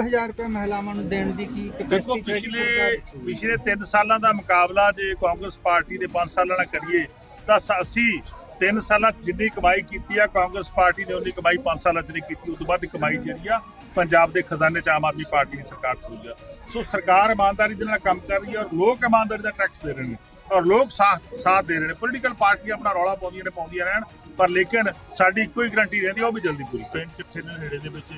1000 ਰੁਪਏ ਮਹਿਲਾਵਾਂ ਨੂੰ ਦੇਣ ਦੀ ਕੀ ਦੇਖੋ ਕਪੈਸਿਟੀ ਪਿਛਲੇ? ਪਿਛਲੇ 3 ਸਾਲਾਂ ਦਾ ਮੁਕਾਬਲਾ ਜੇ ਕਾਂਗਰਸ ਪਾਰਟੀ ਦੇ 5 ਸਾਲਾਂ ਨਾਲ ਕਰੀਏ ਤਾਂ ਸ- ਅਸੀਂ 3 ਸਾਲਾਂ 'ਚ ਜਿੰਨੀ ਕਮਾਈ ਕੀਤੀ ਆ ਕਾਂਗਰਸ ਪਾਰਟੀ ਨੇ ਉਨੀ ਕਮਾਈ 5 ਸਾਲਾਂ 'ਚ ਨਹੀਂ ਕੀਤੀ ਉਸ ਤੋਂ ਬਾਅਦ ਕਮਾਈ ਜਿਹੜੀ ਆ ਪੰਜਾਬ ਦੇ ਖਜ਼ਾਨੇ 'ਚ ਆਮ ਆਦਮੀ ਪਾਰਟੀ ਦੀ ਸਰਕਾਰ 'ਚ ਹੋਈ ਆ ਸੋ ਸਰਕਾਰ ਇਮਾਨਦਾਰੀ ਦੇ ਨਾਲ ਕੰਮ ਕਰ ਰਹੀ ਹੈ ਔਰ ਲੋਕ ਇਮਾਨਦਾਰੀ ਦਾ ਟੈਕਸ ਦੇ ਰਹੇ ਨੇ ਔਰ ਲੋਕ ਸਾਥ ਸਾਥ ਦੇ ਰਹੇ ਨੇ। ਪੋਲੀਟੀਕਲ ਪਾਰਟੀਆਂ ਆਪਣਾ ਰੌਲਾ ਪਾਉਂਦੀਆਂ ਨੇ ਪਾਉਂਦੀਆਂ ਰਹਿਣ। ਪਰ ਲੇਕਿਨ ਸਾਡੀ ਇੱਕੋ ਹੀ ਗਰੰਟੀ ਰਹਿੰਦੀ ਉਹ ਵੀ ਜਲਦੀ ਪੂਰੀ। ਪਿੰਡ ਚਿੱਠੇ ਦੇ ਨੇੜੇ ਦੇ ਵਿੱਚ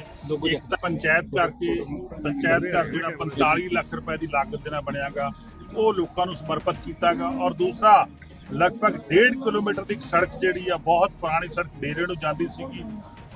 ਇੱਕ ਤਾਂ ਪੰਚਾਇਤ ਕਰਕੇ ਪੰਚਾਇਤ ਘਰ ਜਿਹੜਾ 45 ਲੱਖ ਰੁਪਏ ਦੀ ਲਾਗਤ ਦੇ ਨਾਲ ਬਣਿਆਗਾ ਉਹ ਲੋਕਾਂ ਨੂੰ ਸਮਰਪਿਤ ਕੀਤਾਗਾ। ਔਰ ਦੂਸਰਾ ਲਗਭਗ 1.5 ਕਿਲੋਮੀਟਰ ਦੀ ਸੜਕ ਜਿਹੜੀ ਆ ਬਹੁਤ ਪੁਰਾਣੀ ਸੜਕ ਡੇਰੇ ਨੂੰ ਜਾਂਦੀ ਸੀਗੀ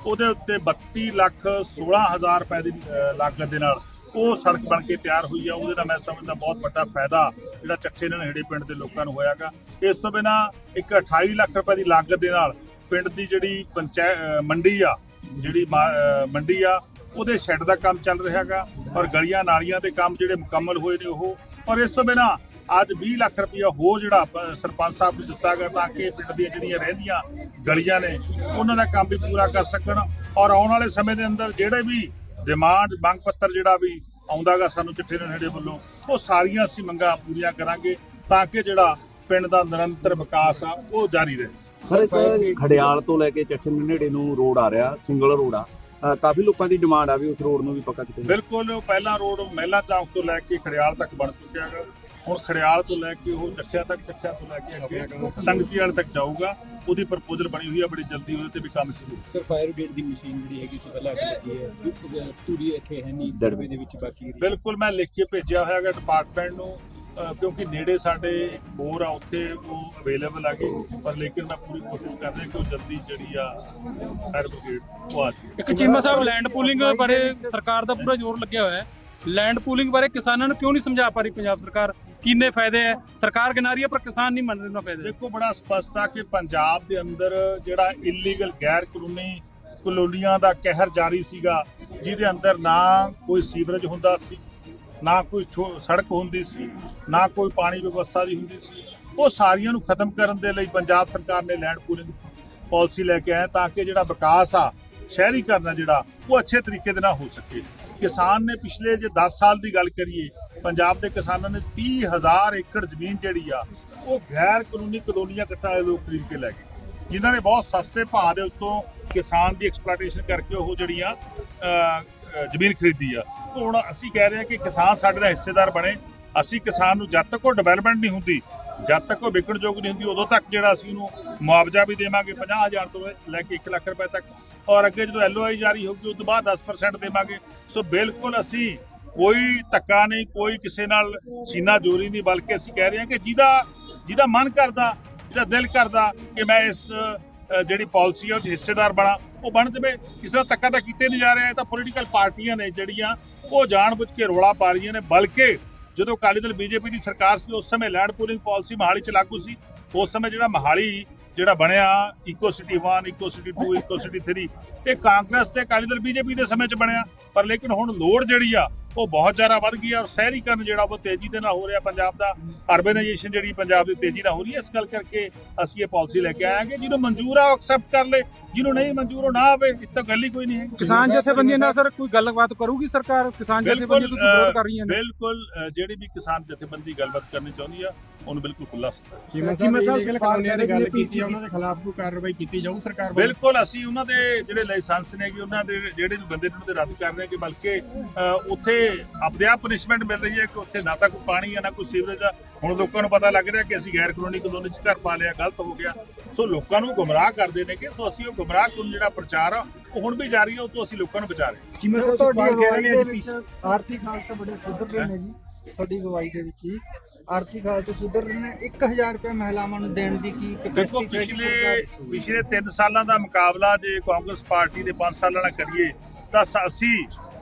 ਉਹਦੇ ਉੱਤੇ 32 ਲੱਖ 16000 ਰੁਪਏ ਦੀ ਲਾਗਤ ਦੇ ਨਾਲ ਉਹ ਸੜਕ ਬਣ ਕੇ ਤਿਆਰ ਹੋਈ ਆ। ਉਹਦੇ ਨਾਲ ਮੈਂ ਸਮਝਦਾ ਬਹੁਤ ਵੱਡਾ ਫਾਇਦਾ ਜਿਹੜਾ ਚੱਠੇ ਨਹੇੜੇ ਪਿੰਡ ਦੇ ਲੋਕਾਂ ਨੂੰ ਹੋਇਆਗਾ। ਇਸ ਤੋਂ ਬਿਨਾ ਇੱਕ 28 ਲੱਖ ਰੁਪਏ ਦੀ ਲਾਗਤ ਦੇ ਨਾਲ ਪਿੰਡ ਦੀ ਜਿਹੜੀ ਪੰਚਾਇਤ ਮੰਡੀ ਆ, ਜਿਹੜੀ ਮਾ- ਮੰਡੀ ਆ, ਉਹਦੇ ਸ਼ੈੱਡ ਦਾ ਕੰਮ ਚੱਲ ਰਿਹਾਗਾ ਔਰ ਗਲੀਆਂ ਨਾਲੀਆਂ ਦੇ ਕੰਮ ਜਿਹੜੇ ਮੁਕੰਮਲ ਹੋਏ ਨੇ ਉਹ। ਔਰ ਇਸ ਤੋਂ ਬਿਨਾ ਅੱਜ 20 ਲੱਖ ਰੁਪਇਆ ਹੋ ਜਿਹੜਾ ਸਰਪੰਚ ਸਾਹਿਬ ਨੂੰ ਦਿੱਤਾ ਗਿਆ ਤਾਂ ਕਿ ਪਿੰਡ ਦੀਆਂ ਜਿਹੜੀਆਂ ਰਹਿੰਦੀਆਂ ਗਲੀਆਂ ਨੇ, ਉਹਨਾਂ ਦਾ ਕੰਮ ਵੀ ਪੂਰਾ ਕਰ ਸਕਣ। ਔਰ ਆਉਣ ਵਾਲੇ ਸਮੇਂ ਦੇ ਅੰਦਰ ਜਿਹੜੇ ਵੀ ਡਿਮਾਂਡ ਮੰਗ ਪੱਤਰ ਜਿਹੜਾ ਵੀ ਆਉਂਦਾਗਾ ਸਾਨੂੰ ਚਿੱਠੇ ਦੇ ਨੇੜੇ ਵੱਲੋਂ, ਉਹ ਸਾਰੀਆਂ ਅਸੀਂ ਮੰਗਾਂ ਪੂਰੀਆਂ ਕਰਾਂਗੇ ਤਾਂ ਕਿ ਜਿਹੜਾ ਪਿੰਡ ਦਾ ਨਿਰੰਤਰ ਵਿਕਾਸ ਆ, ਉਹ ਜਾਰੀ ਰਹੇ। ਸਰ ਇੱਕ ਖੜਿਆਲ ਤੋਂ ਲੈ ਕੇ ਚੱਠੇ ਨੇੜੇ ਨੂੰ ਰੋਡ ਆ ਰਿਹਾ ਸਿੰਗਲ ਰੋਡ ਆ। ਕਾਫੀ ਲੋਕਾਂ ਦੀ ਡਿਮਾਂਡ ਆ ਵੀ ਉਸ ਰੋਡ ਨੂੰ ਵੀ ਪੱਕਾ ਕੀਤਾ। ਬਿਲਕੁਲ ਉਹ ਪਹਿਲਾ ਰੋਡ ਮਹਿਲਾ ਚੌਕ ਤੋਂ ਲੈ ਕੇ ਖੜਿਆਲ ਤੱਕ ਬਣ ਚੁੱਕਿਆ ਹੈ ਹੁਣ ਖੜਿਆਲ ਤੋਂ ਲੈ ਕੇ ਉਹ ਚੱਠਿਆ ਤੱਕ ਚੱਠਿਆ ਤੋਂ ਲੈ ਕੇ ਅੱਗੇ ਸੰਗਤੀ ਵਾਲੇ ਤੱਕ ਜਾਊਗਾ। ਉਹਦੀ ਪ੍ਰਪੋਜ਼ਲ ਬਣੀ ਹੋਈ ਹੈ ਬੜੀ ਜਲਦੀ ਉਹਦੇ ਤੇ ਵੀ ਕੰਮ ਸ਼ੁਰੂ ਸਰ ਫਾਇਰ ਬ੍ਰਿਗੇਡ ਦੀ ਮਸ਼ੀਨ ਜਿਹੜੀ ਹੈਗੀ ਸੀ ਪਹਿਲਾਂ ਅੱਗ ਲੱਗੀ ਹੈ। ਪੂਰੀ ਇੱਥੇ ਹੈ ਨਹੀਂ ਦੜਵੇ ਦੇ ਵਿੱਚ ਬਾਕੀ। ਬਿਲਕੁਲ ਮੈਂ ਲਿਖ ਕੇ ਭੇਜਿਆ ਹੋਇਆ ਹੈਗਾ ਡਿਪਾਰਟਮੈਂਟ ਨੂੰ। ਕਿਉਂਕਿ ਨੇੜੇ ਸਾਡੇ ਬੋਰ ਆ ਉੱਥੇ ਉਹ ਅਵੇਲੇਬਲ ਹੈਗੇ। ਪਰ ਲੇਕਿਨ ਮੈਂ ਪੂਰੀ ਕੋਸ਼ਿਸ਼ ਕਰ ਰਿਹਾ ਕਿ ਉਹ ਜਲਦੀ ਜਿਹੜੀ ਆ ਫਾਇਰ ਬ੍ਰਿਗੇਡ ਉਹ ਆ ਜਾਵੇ। ਇੱਕ ਚੀਮਾ ਸਾਹਿਬ ਲੈਂਡ ਪੂਲਿੰਗ ਬਾਰੇ ਸਰਕਾਰ ਦਾ ਪੂਰਾ ਜ਼ੋਰ ਲੱਗਿਆ ਹੋਇਆ ਹੈ। ਲੈਂਡ ਪੂਲਿੰਗ ਬਾਰੇ ਕਿਸਾਨਾਂ ਨੂੰ ਕਿਉਂ ਨਹੀਂ ਸਮਝਾ ਪਾ ਰਹੀ ਪੰਜਾਬ ਸਰਕਾਰ? ਕਿੰਨੇ ਫਾਇਦੇ ਹੈ? ਸਰਕਾਰ ਗਿਣਾ ਰਹੀ ਹੈ ਪਰ ਕਿਸਾਨ ਨਹੀਂ ਮੰਨ ਰਹੇ ਉਹਨਾਂ ਫਾਇਦੇ ਦੇਖੋ ਬੜਾ ਸਪਸ਼ਟ ਆ ਕਿ ਪੰਜਾਬ ਦੇ ਅੰਦਰ ਜਿਹੜਾ ਇਲੀਗਲ ਗੈਰ ਕਾਨੂੰਨੀ ਕਲੋਨੀਆਂ ਦਾ ਕਹਿਰ ਜਾਰੀ ਸੀਗਾ ਜਿਹਦੇ ਅੰਦਰ ਨਾ ਕੋਈ ਸੀਵਰੇਜ ਹੁੰਦਾ ਸੀ ਨਾ ਕੋਈ ਛੋ- ਸੜਕ ਹੁੰਦੀ ਸੀ, ਨਾ ਕੋਈ ਪਾਣੀ ਵਿਵਸਥਾ ਦੀ ਹੁੰਦੀ ਸੀ। ਉਹ ਸਾਰੀਆਂ ਨੂੰ ਖਤਮ ਕਰਨ ਦੇ ਲਈ ਪੰਜਾਬ ਸਰਕਾਰ ਨੇ ਲੈਂਡ ਪੂਲਿੰਗ ਪਾਲਿਸੀ ਲੈ ਕੇ ਆਇਆ ਤਾਂ ਕਿ ਜਿਹੜਾ ਵਿਕਾਸ ਆ ਸ਼ਹਿਰੀਕਰਨ ਆ ਜਿਹੜਾ, ਉਹ ਅੱਛੇ ਤਰੀਕੇ ਦੇ ਨਾਲ ਹੋ ਸਕੇ। ਕਿਸਾਨ ਨੇ ਪਿਛਲੇ ਜੇ 10 ਸਾਲ ਦੀ ਗੱਲ ਕਰੀਏ, ਪੰਜਾਬ ਦੇ ਕਿਸਾਨਾਂ ਨੇ 30000 ਏਕੜ ਜ਼ਮੀਨ ਜਿਹੜੀ ਆ, ਉਹ ਗੈਰ ਕਾਨੂੰਨੀ ਕਲੋਨੀਆਂ ਕੱਟਾਂ ਲੋਕ ਖਰੀਦ ਕੇ ਲੈ ਗਏ। ਜਿਨ੍ਹਾਂ ਨੇ ਬਹੁਤ ਸਸਤੇ ਭਾਅ ਦੇ ਉੱਤੋਂ ਕਿਸਾਨ ਦੀ ਐਕਸਪਲੋਇਟੇਸ਼ਨ ਕਰਕੇ ਉਹ ਜਿਹੜੀਆਂ ਜ਼ਮੀਨ ਖਰੀਦੀ ਆ। ਹੁਣ ਅਸੀਂ ਕਹਿ ਰਹੇ ਹਾਂ ਕਿ ਕਿਸਾਨ ਸਾਡੇ ਦਾ ਹਿੱਸੇਦਾਰ ਬਣੇ। ਅਸੀਂ ਕਿਸਾਨ ਨੂੰ ਜਦ ਤੱਕ ਉਹ ਡਿਵੈਲਪਮੈਂਟ ਨਹੀਂ ਹੁੰਦੀ, ਜਦ ਤੱਕ ਉਹ ਵਿਕਣਯੋਗ ਨਹੀਂ ਹੁੰਦੀ, ਉਦੋਂ ਤੱਕ ਜਿਹੜਾ ਅਸੀਂ ਉਹਨੂੰ ਮੁਆਵਜ਼ਾ ਵੀ ਦੇਵਾਂਗੇ 50000 ਤੋਂ ਲੈ ਕੇ 1 ਲੱਖ ਰੁਪਏ ਤੱਕ। ਔਰ ਅੱਗੇ ਜਦੋਂ ਐਲਓਆਈ ਜਾਰੀ ਹੋਊਗੀ, ਉਸ ਤੋਂ ਬਾਅਦ 10% ਦੇਵਾਂਗੇ। ਸੋ ਬਿਲਕੁਲ ਅਸੀਂ ਕੋਈ ਧੱਕਾ ਨਹੀਂ, ਕੋਈ ਕਿਸੇ ਨਾਲ ਸੀਨਾ ਜੋਰੀ ਨਹੀਂ, ਬਲਕਿ ਅਸੀਂ ਕਹਿ ਰਹੇ ਹਾਂ ਕਿ ਜਿਹਦਾ ਜਿਹਦਾ ਮਨ ਕਰਦਾ, ਜਿਹਦਾ ਦਿਲ ਕਰਦਾ ਕਿ ਮੈਂ ਇਸ ਜਿਹੜੀ ਪਾਲਿਸੀ ਆ, ਉਹ ਹਿੱਸੇਦਾਰ ਬਣਾ। ਉਹ ਬਣ ਜਵੇ। ਕਿਸੇ ਦਾ ਧੱਕਾ ਤਾਂ ਕੀਤੇ ਨਹੀਂ ਜਾ ਰਿਹਾ, ਇਹ ਤਾਂ ਪੋਲੀਟੀਕਲ ਪਾਰਟੀਆਂ ਨੇ ਜਿਹੜੀਆਂ, ਉਹ ਜਾਣਬੁੱਝ ਕੇ ਰੋਲਾ ਪਾ ਰਹੀਆਂ ਨੇ। ਬਲਕਿ ਜਦੋਂ ਅਕਾਲੀ ਦਲ ਬੀਜੇਪੀ ਦੀ ਸਰਕਾਰ ਸੀ, ਉਸ ਸਮੇਂ ਲੈਂਡ ਪੂਲਿੰਗ ਪਾਲਿਸੀ ਮਹਾਲੀ ਚ ਲਾਗੂ ਸੀ। ਉਸ ਸਮੇਂ ਜਿਹੜਾ ਮਹਾਲੀ ਜਿਹੜਾ ਬਣਿਆ ਇਕੋ ਸਿਟੀ 1 ਇਕੋ ਸਿਟੀ 2 ਇਕੋ ਸਿਟੀ 3 ਇਹ ਕਾਂਗਰਸ ਤੇ ਅਕਾਲੀ ਦਲ ਬੀਜੇਪੀ ਦੇ ਸਮੇਂ ਚ ਬਣਿਆ। ਪਰ ਲੇਕਿਨ ਹੁਣ ਲੋੜ ਜਿਹੜੀ ਆ ਉਹ ਬਹੁਤ ਜ਼ਿਆਦਾ ਵੱਧ ਗਈ ਆ ਔਰ ਸ਼ਹਿਰੀਕਰਨ ਜਿਹੜਾ ਉਹ ਤੇਜ਼ੀ ਦੇ ਨਾਲ ਹੋ ਰਿਹਾ ਪੰਜਾਬ ਦਾ। ਅਰਬਨਾਈਜੇਸ਼ਨ ਜਿਹੜੀ ਪੰਜਾਬ ਦੀ ਤੇਜ਼ੀ ਨਾਲ ਹੋ ਰਹੀ ਹੈ ਇਸ ਗੱਲ ਕਰਕੇ ਅਸੀਂ ਇਹ ਪਾਲਿਸੀ ਲੈ ਕੇ ਆਏ ਹਾਂ ਕਿ ਜਿਹਨੂੰ ਮਨਜ਼ੂਰ ਆ ਉਹ ਐਕਸੈਪਟ ਕਰ ਲੇ ਜਿਹਨੂੰ ਨਹੀਂ ਮਨਜ਼ੂਰ ਉਹ ਨਾ ਆਵੇ ਇਸ ਤਾਂ ਗੱਲ ਹੀ ਕੋਈ ਨਹੀਂ ਹੈ। ਕਿਸਾਨ ਜਥੇਬੰਦੀਆਂ ਨਾਲ ਸਰ ਕੋਈ ਗੱਲਬਾਤ ਕਰੂਗੀ ਸਰਕਾਰ? ਕਿਸਾਨ ਬਿਲਕੁਲ ਜਥੇਬੰਦੀਆਂ ਤੋਂ ਵਿਰੋਧ ਕਰ ਰਹੀਆਂ ਨੇ? ਬਿਲਕੁਲ ਜਿਹੜੀ ਵੀ ਕਿਸਾਨ ਜਥੇਬੰਦੀ ਗੱਲਬਾਤ ਕਰਨੀ ਚਾਹੁੰਦੀ ਆ ਉਹਨੂੰ ਬਿਲਕੁਲ ਖੁੱਲਾ ਸੱਦਾ ਜਿਵੇਂ ਸਾਹਿਬ ਕਲੋਨੀਆਂ ਦੀ ਗੱਲ ਕੀਤੀ ਹੈ ਉਹਨਾਂ ਦੇ ਖਿਲਾਫ ਕੋਈ ਕਾਰਵਾਈ ਕੀਤੀ ਜਾਊ ਸਰਕਾਰ ਵੱਲੋਂ? ਬਿਲਕੁਲ ਅਸੀਂ ਉਹਨਾਂ ਦੇ ਜਿਹੜੇ ਲਾਇਸੈਂਸ ਨੇ ਕਿ ਉਹਨਾਂ ਦੇ ਜਿਹੜੇ ਬੰਦੇ ਨੇ ਉਹਨਾਂ ਦੇ ਰੱਦ ਕਰ ਰਹੇ ਹਾਂ ਕਿ ਬਲਕਿ ਉੱਥੇ ਆਪਦੇ ਆਪ ਪਨਿਸ਼ਮੈਂਟ ਮਿਲ ਰਹੀ ਹੈ ਕਿ ਉੱਥੇ ਨਾ ਤਾਂ ਕੋਈ ਪਾਣੀ ਆ ਨਾ ਕੋਈ ਸੀਵਰੇਜ ਆ ਹੁਣ ਲੋਕਾਂ ਨੂੰ ਪਤਾ ਲੱਗ ਰਿਹਾ ਕਿ ਅਸੀਂ ਗੈਰ ਕਾਨੂੰਨੀ ਕਲੋਨੀ 'ਚ ਘਰ ਪਾ ਲਿਆ ਗਲਤ ਹੋ ਗਿਆ। ਸੋ ਲੋਕਾਂ ਨੂੰ ਗੁੰਮਰਾਹ ਕਰਦੇ ਨੇ ਕਿ ਸੋ ਅਸੀਂ ਉਹ ਗੁੰਮਰਾਹ ਕਰਨ ਜਿਹੜਾ ਪ੍ਰਚਾਰ ਆ ਉਹ ਹੁਣ ਵੀ ਜਾਰੀ ਆ ਉਹ ਤੋਂ ਅਸੀਂ ਲੋਕਾਂ ਨੂੰ ਬਚਾ ਰਹੇ ਹਾਂ। ਜਿਵੇਂ ਸਰ, ਤੁਹਾਡੀ ਕਹਿ ਰਹੇ ਨੇ ਪੀਸ ਆਰਥਿਕ ਹਾਲਤ ਬੜੇ ਸੁਧਰ ਰਹੇ ਨੇ ਜੀ। ਤੁਹਾਡੀ ਅਗਵਾਈ ਦੇ ਵਿੱਚ ਹੀ ਆਰਥਿਕ ਹਾਲਤ ਸੁਧਰ ਰਹੇ ਨੇ। 1000 ਰੁਪਏ ਮਹਿਲਾਵਾਂ ਨੂੰ ਦੇਣ ਦੀ ਕੀ ਕਪੈਸਿਟੀ ਪਿਛਲੇ? ਪਿਛਲੇ 3 ਸਾਲਾਂ ਦਾ ਮੁਕਾਬਲਾ ਜੇ ਕਾਂਗਰਸ ਪਾਰਟੀ ਦੇ 5 ਸਾਲਾਂ ਨਾਲ ਕਰੀਏ ਤਾਂ ਅਸੀਂ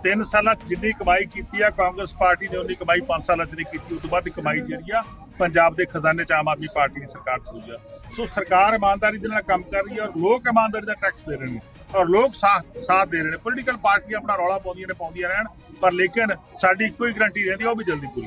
3 ਸਾਲਾਂ 'ਚ ਜਿੰਨੀ ਕਮਾਈ ਕੀਤੀ ਆ, ਕਾਂਗਰਸ ਪਾਰਟੀ ਨੇ ਉਨੀ ਕਮਾਈ 5 ਸਾਲਾਂ 'ਚ ਨਹੀਂ ਕੀਤੀ ਉਸ ਤੋਂ ਬਾਅਦ ਕਮਾਈ ਜਿਹੜੀ ਆ, ਪੰਜਾਬ ਦੇ ਖਜ਼ਾਨੇ 'ਚ ਆਮ ਆਦਮੀ ਪਾਰਟੀ ਦੀ ਸਰਕਾਰ 'ਚ ਆ। ਸੋ ਸਰਕਾਰ ਇਮਾਨਦਾਰੀ ਦੇ ਨਾਲ ਕੰਮ ਕਰ ਰਹੀ ਹੈ ਔਰ ਲੋਕ ਇਮਾਨਦਾਰੀ ਦਾ ਟੈਕਸ ਦੇ ਰਹੇ ਨੇ ਔਰ ਲੋਕ ਸਾਥ ਸਾਥ ਦੇ ਰਹੇ ਨੇ। ਪੋਲੀਟੀਕਲ ਪਾਰਟੀਆਂ ਆਪਣਾ ਰੌਲਾ ਪਾਉਂਦੀਆਂ ਨੇ, ਪਾਉਂਦੀਆਂ ਰਹਿਣ, ਪਰ ਲੇਕਿਨ ਸਾਡੀ ਇੱਕੋ ਹੀ ਗਰੰਟੀ ਰਹਿੰਦੀ ਉਹ ਵੀ ਜਲਦੀ ਪੂਰੀ